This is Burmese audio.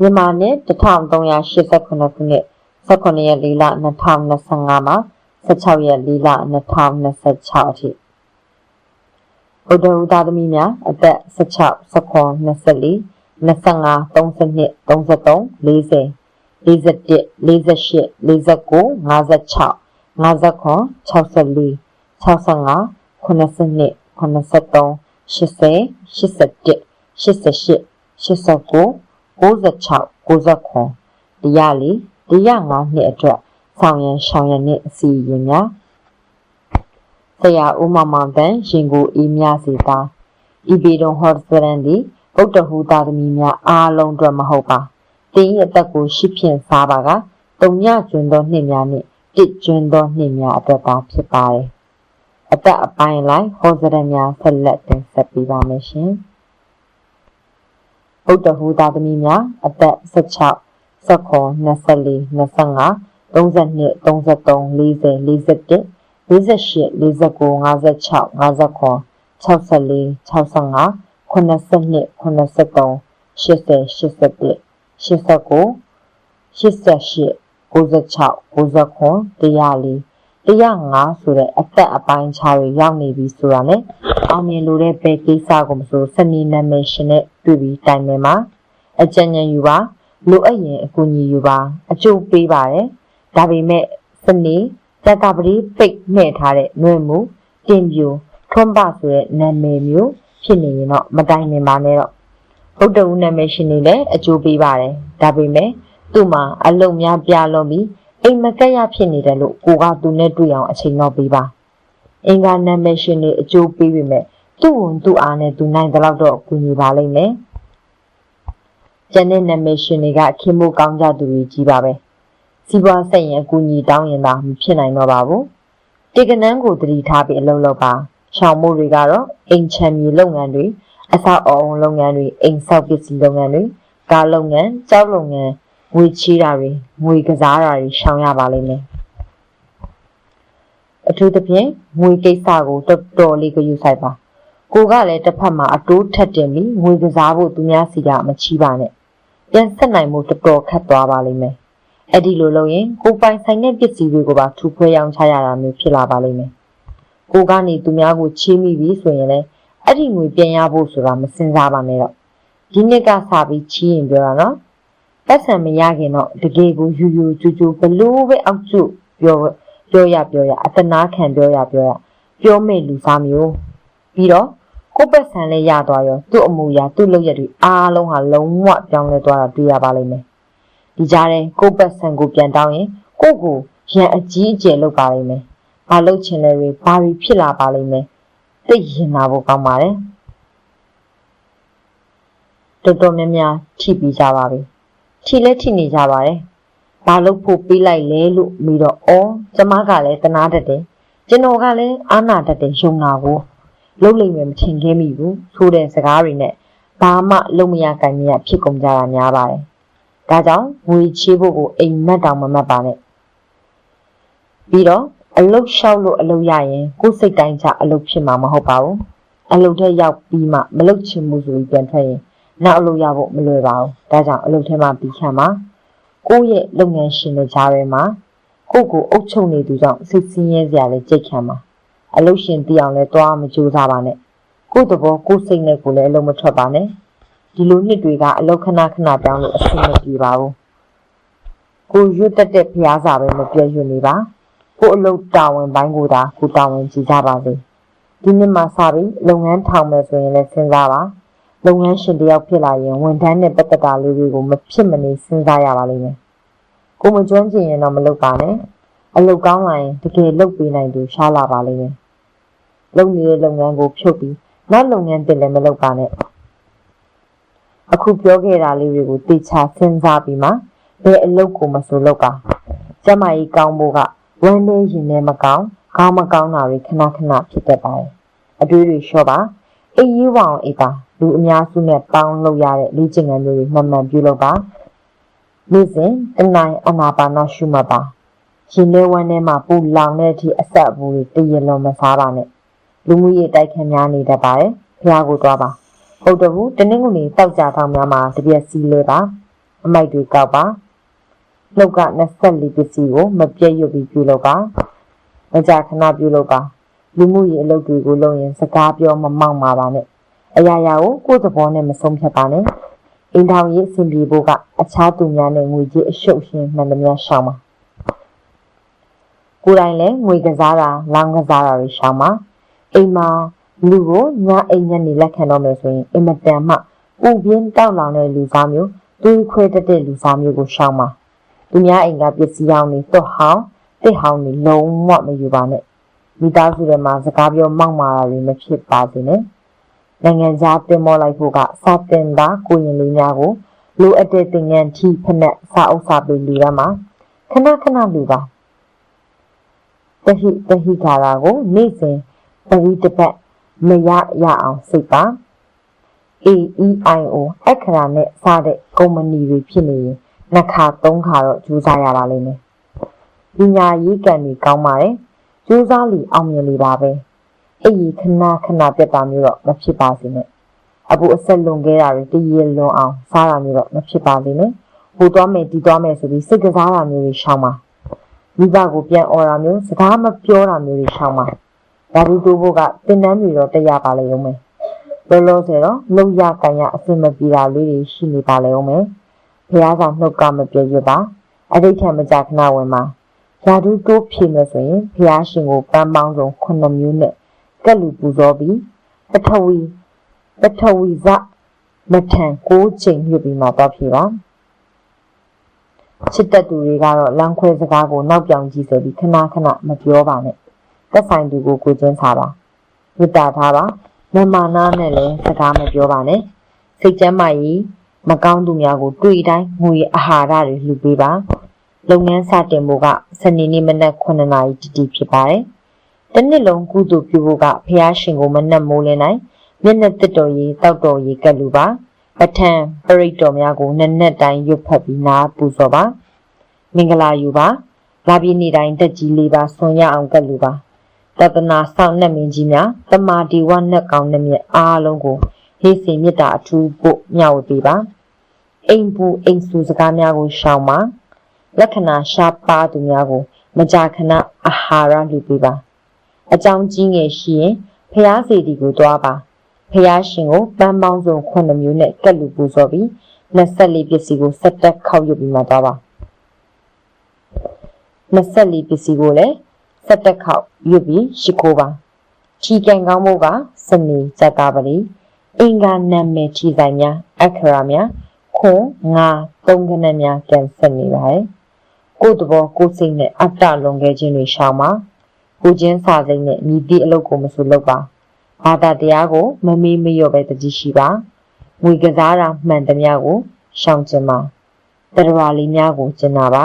မြန်မာနှစ်1389ခုနှစ်18ရက်4လ2025မှာ16ရက်4လ2026အထိဗုဒ္ဓဟူသားသမီးများအသက်16 19 24 25 32 33 40 41 48 49 56 59 64 65 82 83 80 81 88 89 96 99တရားလီတရား၅နှစ်အတွက်ဆောင်ရန်ရှောင်ရန်နှစ်အစီအရင်များဆရာဦးမမောင်တန်ရင်ကိုအေးမြစီသားဤပေတုံဟော့စရန်ဒီဗုဒ္ဓဟူသားသမီးများအားလုံးအတွက်မဟုတ်ပါတင်းရဲ့အသက်ကိုရှိဖြင့်စားပါကတုံညကျွန်းသောနှစ်များနှင့်တစ်ကျွန်းသောနှစ်များအတွက်သာဖြစ်ပါတယ်အသက်အပိုင်းလိုက်ဟောစရများဆက်လက်တင်ဆက်ပေးပါမယ်ရှင် ဗုဒ္ဓဟူသားသမီးများအသက်16 19 24 25 32 33 40 41 48 49 56 59 64 65 82 83 80 81 89 88 96 99တရားလေး 105ဆိုတဲ့အသက်အပိုင်းခြားတွေရောက်နေပြီဆိုတာနဲ့အောင်မြင်လို့တဲ့ဘယ်ကိစ္စကိုမဆိုစနေနာမည်ရှင်နဲ့တွေ့ပြီးတိုင်ပင်မှာအကြံဉာဏ်ယူပါလိုအပ်ရင်အကူအညီယူပါအကျိုးပေးပါတယ်ဒါပေမဲ့စနေတက်ကပတိပိတ်နှဲ့ထားတဲ့နှွေမှုတင်ပြူထွန်းပဆိုတဲ့နာမည်မျိုးဖြစ်နေရင်တော့မတိုင်ပင်ပါနဲ့တော့ဗုဒ္ဓဦးနာမည်ရှင်နေလည်းအကျိုးပေးပါတယ်ဒါပေမဲ့သူ့မှာအလုံများပြလုံးပြီး အိမ်မကက်ရဖြစ်နေတယ်လို့ကိုကသူနဲ့တွေ့အောင်အချိန်တော့ပေးပါအင်္ဂါနာမည်ရှင်နေအကျိုးပေးပေမဲ့သူ့ဝန်သူ့အားနဲ့သူနိုင်တဲ့လောက်တော့အကူအညီပါလိမ့်မယ်ကျန်တဲ့နာမည်ရှင်တွေကခင်မို့ကောင်းကြသူတွေကြီးပါပဲစီးပွားဆက်ရင်အကူအညီတောင်းရင်သာမဖြစ်နိုင်တော့ပါဘူးတေကနန်းကိုတတိထားပြီးအလုပ်လုပ်ပါရှောင်မှုတွေကတော့အိမ်ချမ်းမြေလုပ်ငန်းတွေအဆောက်အအုံလုပ်ငန်းတွေအိမ်ဆောက်ပစ္စည်းလုပ်ငန်းတွေကားလုပ်ငန်းကျောက်လုပ်ငန်း ငွေချေးတာတွေငွေကစားတာတွေရှောင်ရပါလိမ့်မယ်အထူးသဖြင့်ငွေကိစ္စကိုတော်တော်လေးကြယူဆိုင်ပါကိုကလည်းတစ်ဖက်မှာအတိုးထက်တင်ပြီးငွေကစားဖို့သူများစီကမချီးပါနဲ့ပြန်ဆက်နိုင်မှုတော်တော်ခက်သွားပါလိမ့်မယ်အဲ့ဒီလိုလုပ်ရင်ကိုပိုင်ဆိုင်တဲ့ပစ္စည်းတွေကိုပါထူခွဲရောင်းချရတာမျိုးဖြစ်လာပါလိမ့်မယ်ကိုကနေသူများကိုချေးမိပြီဆိုရင်လည်းအဲ့ဒီငွေပြန်ရဖို့ဆိုတာမစင်စားပါနဲ့တော့ဒီနှစ်ကစပြီးချီးရင်ပြောတာနော် ပတ်စံမရခင်တော့တကယ်ကိုယူယူကျူကျူဘလို့ပဲအောက်ကျပြောပြောရပြောရအတနာခံပြောရပြောရပြောမဲ့လူစားမျိုးပြီးတော့ကိုပတ်စံလည်းရသွားရောသူ့အမူအရာသူ့လုပ်ရက်တွေအားလုံးဟာလုံးဝပြောင်းလဲသွားတာတွေ့ရပါလိမ့်မယ်ဒီကြားထဲကိုပတ်စံကိုပြန်တောင်းရင်ကိုကိုရန်အကြီးအကျယ်လုပ်ပါလိမ့်မယ်ဘာလုပ်ချင်လဲတွေဘာတွေဖြစ်လာပါလိမ့်မယ်သိရင်လာဖို့ကောင်းပါတယ်တော်တော်များများထိပြီးကြပါပြီ ထီလဲထိနေကြပါတယ်။ဘာလို့ဖို့ပေးလိုက်လဲလို့ပြီးတော့အော်ကျမကလည်းတနာတတ်တယ်။ကျွန်တော်ကလည်းအာနာတတ်တယ်ယုံနာကိုလုံးလိမ့်မယ်မထင်ခဲ့မိဘူးဆိုတဲ့စကားတွေနဲ့ဘာမှလုံးမရကံမရဖြစ်ကုန်ကြတာများပါတယ်။ဒါကြောင့်ငွေချေးဖို့ကိုအိမ်မက်တောင်မမတ်ပါနဲ့။ပြီးတော့အလုတ်လျှောက်လို့အလုတ်ရရင်ကိုယ်စိတ်တိုင်းချအလုတ်ဖြစ်မှာမဟုတ်ပါဘူး။အလုတ်ထဲရောက်ပြီးမှမလုတ်ချင်ဘူးဆိုပြီးပြန်ထွက်ရင် နောက်အလုပ်ရဖို့မလွယ်ပါဘူး။ဒါကြောင့်အလုပ်ထဲမှာပြီးခံပါ။ကိုယ့်ရဲ့လုပ်ငန်းရှင်တွေကြားထဲမှာကိုယ့်ကိုအုပ်ချုပ်နေသူကြောင့်စိတ်ဆင်းရဲစရာလည်းကြိတ်ခံပါ။အလုပ်ရှင်တည်အောင်လည်းတွားမကြိုးစားပါနဲ့။ကိုယ့်သဘောကိုယ်စိတ်နဲ့ကိုယ်လည်းအလုပ်မထွက်ပါနဲ့။ဒီလိုနှစ်တွေကအလုပ်ခဏခဏပြောင်းလို့အဆင်မပြေပါဘူး။ကိုရွတ်တက်တဲ့ဖျားစာပဲမပြည့်ရွနေပါ။ကိုအလုပ်တာဝန်ပိုင်းကိုသာကိုတာဝန်ကြည့်ကြပါစေ။ဒီနှစ်မှာစပြီးလုပ်ငန်းထောင်မယ်ဆိုရင်လည်းစဉ်းစားပါ။ လုပ်ငန်းရှင်တယောက်ဖြစ်လာရင်ဝန်ထမ်းနဲ့ပတ်သက်တာလေးတွေကိုမဖြစ်မနေစဉ်းစားရပါလိမ့်မယ်။ကိုမကျွမ်းကျင်ရင်တော့မလုပ်ပါနဲ့။အလုပ်ကောင်းလာရင်တကယ်လုပ်ပေးနိုင်သူရှားလာပါလိမ့်မယ်။လုပ်နေတဲ့လုပ်ငန်းကိုဖြုတ်ပြီးနောက်လုပ်ငန်းတင်လည်းမလုပ်ပါနဲ့။အခုပြောခဲ့တာလေးတွေကိုတေချာစဉ်းစားပြီးမှဘယ်အလုပ်ကိုမဆိုလုပ်ပါ။ကျမကြီးကောင်းဖို့ကဝမ်းနေရင်လည်းမကောင်းခေါင်းမကောင်းတာတွေခဏခဏဖြစ်တတ်ပါတယ်။အတွေးတွေလျှော့ပါ။အိပ်ရေးဝအောင်အိပ်ပါ လူအများစုနဲ့ပေါင်းလုပ်ရတဲ့လေ့ကျင့်ခန်းမျိုးတွေမှန်မှန်ပြုလုပ်ပါနေ့စဉ်တနိုင်အနာပါနရှုမှတ်ပါရှင်လေးဝမ်းထဲမှာပူလောင်တဲ့အထိအဆက်အပူတွေတရလွန်မစားပါနဲ့လူမှုရေးတိုက်ခန်းများနေတတ်ပါတယ်ဖះကိုသွားပါဟုတ်တော့ဘူးတနင်္ဂနွေတောက်ကြထောင်များမှာတပြက်စီလဲပါမအမိုက်တွေကောက်ပါနှုတ်က24ပစ္စည်းကိုမပြည့်ရွတ်ပြီးပြုလုပ်ပါမကြာခဏပြုလုပ်ပါလူမှုရေးအလုပ်တွေကိုလုပ်ရင်စကားပြောမမောက်ပါပါနဲ့ အရာရာကိုကိုယ်သဘောနဲ့မဆုံးဖြတ်ပါနဲ့အိမ်ထောင်ရေးအဆင်ပြေဖို့ကအခြားသူများနဲ့ငွေကြေးအရှုပ်ရှင်းမှန်သမျှရှောင်ပါကိုယ်တိုင်လည်းငွေကစားတာလောင်းကစားတာတွေရှောင်ပါအိမ်မှာလူကိုညအိမ်ညနေလက်ခံတော့မယ်ဆိုရင်အင်မတန်မှပူပြင်းတောက်လောင်တဲ့လူစားမျိုးတွေးခွဲတတ်တဲ့လူစားမျိုးကိုရှောင်ပါသူများအိမ်ကပစ္စည်းအောင်တွေတွတ်ဟောင်းတစ်ဟောင်းတွေလုံးဝမယူပါနဲ့မိသားစုထဲမှာစကားပြောမောက်မာတာတွေမဖြစ်ပါစေနဲ့ နိုင်ငံခြားတင်မောလိုက်ဖို့ကစာတင်တာကိုရင်လေးများကိုလိုအပ်တဲ့သင်ငန်းထီဖက်နဲ့စာအုပ်စာပေလူရမှာခဏခဏလူပါတဟိတဟိခါရာကိုနေ့စဉ်ပရိတပတ်မရရအောင်စိတ်ပါ AEIO အခရာနဲ့စတဲ့ကုမ္ပဏီတွေဖြစ်နေရင်နှစ်ခါသုံးခါတော့ကြိုးစားရပါလိမ့်မယ်။ပညာရေးကံတွေကောင်းပါတယ်။ကြိုးစားလီအောင်မြင်လေပါပဲ။ အဲ့ဒီခဏခဏပြတ်တာမျိုးတော့မဖြစ်ပါစေနဲ့။အပူအဆက်လွန်ခဲ့တာတွေတည်ရလွန်အောင်စားတာမျိုးတော့မဖြစ်ပါစေနဲ့။ဟိုသွားမယ်ဒီသွားမယ်ဆိုပြီးစိတ်ကစားတာမျိုးတွေရှောင်ပါ။မိဘကိုပြန်អော်တာမျိုးစကားမပြောတာမျိုးတွေရှောင်ပါ။ဓာတုတိုးဖို့ကတင်တန်းတွေတော့တရားပါလိမ့်ဦးမယ်။လောလောဆယ်တော့လုံရကန်ရအစင်မပြေတာလေးတွေရှိနေပါလေဦးမယ်။ဘုရားဆောင်နှုတ်ကမပြေရပါ။အဋိဌံမကြခဏဝင်ပါ။ဓာတုတိုးဖြေမယ်ဆိုရင်ဘုရားရှင်ကိုပန်းပေါင်းစုံ9မျိုးနဲ့ ကက်လူပူဇော်ပြီးပထဝီပထဝီဇမထံ6ချိန်ညှိပြီးမှတော့ဖြေပါ။ချစ်တဲ့သူတွေကတော့လမ်းခွဲစကားကိုနောက်ပြောင်ကြည့်စေပြီးခဏခဏမပြောပါနဲ့။သက်ဆိုင်သူကိုကိုချင်းစားပါ။ဝိတာထားပါ။မမာနာနဲ့လည်းစကားမပြောပါနဲ့။စိတ်ကျမ်းမာရေးမကောင်းသူများကိုတွေ့တိုင်းငွေအာဟာရတွေလှူပေးပါ။လုပ်ငန်းစတင်ဖို့ကစနေနေ့မနက်9နာရီတိတိဖြစ်ပါတယ်။ တစ်နှစ်လုံးကုသိုလ်ပြုဖို့ကဖះရှင်ကိုမနက်မိုးလင်းတိုင်းမျက်နှာတစ်တော်ရေးတောက်တော်ရေးကတ်လူပါ။ပထံပရိတ်တော်များကိုနက်နက်တိုင်းရွတ်ဖတ်ပြီးနားပူဇော်ပါ။မင်္ဂလာယူပါ။လာပြည့်နေ့တိုင်းတက်ကြီးလေးပါဆွန်ရအောင်ကတ်လူပါ။တသနာဆောင်နှက်မင်းကြီးများတမာဒီဝနှက်ကောင်းနှမြအားလုံးကိုဟေးစီမေတ္တာအထူးဖို့မျှဝေပေးပါ။အိမ်ပူအိမ်ဆူစကားများကိုရှောင်ပါလက္ခဏာရှားပါသူများကို မကြာခဏအာဟာရလူပေးပါ အကြောင်းကြီးငယ်ရှိရင်ဖျားစီတီကိုတွားပါဖျားရှင်ကိုပန်းပေါင်းစုံ9မျိုးနဲ့ကက်လူပူဇော်ပြီး24ပစ္စည်းကိုစက်တက်ခောက်ရွတ်ပြီးမှတွားပါ24ပစ္စည်းကိုလည်းစက်တက်ခောက်ရွတ်ပြီးရှိခိုးပါချီကန်ကောင်းမှုကစနေဇတ်တာပလီအင်္ဂါနာမည်ချီဆိုင်များအခရာများခွန်ငါသုံးခဏများကန်ဆက်နေပါတယ်ကိုယ်တဘောကိုယ်စိတ်နဲ့အတ္တလွန်ခဲ့ခြင်းတွေရှောင်ပါ ကိုချင်းစာစိတ်နဲ့မြည်သည့်အလုပ်ကိုမဆိုလုပ်ပါဘာသာတရားကိုမမေးမလျော့ပဲတကြီးရှိပါငွေကစားတာမှန်သမျှကိုရှောင်ကျင်ပါတရားလေးများကိုကျင်နာပါ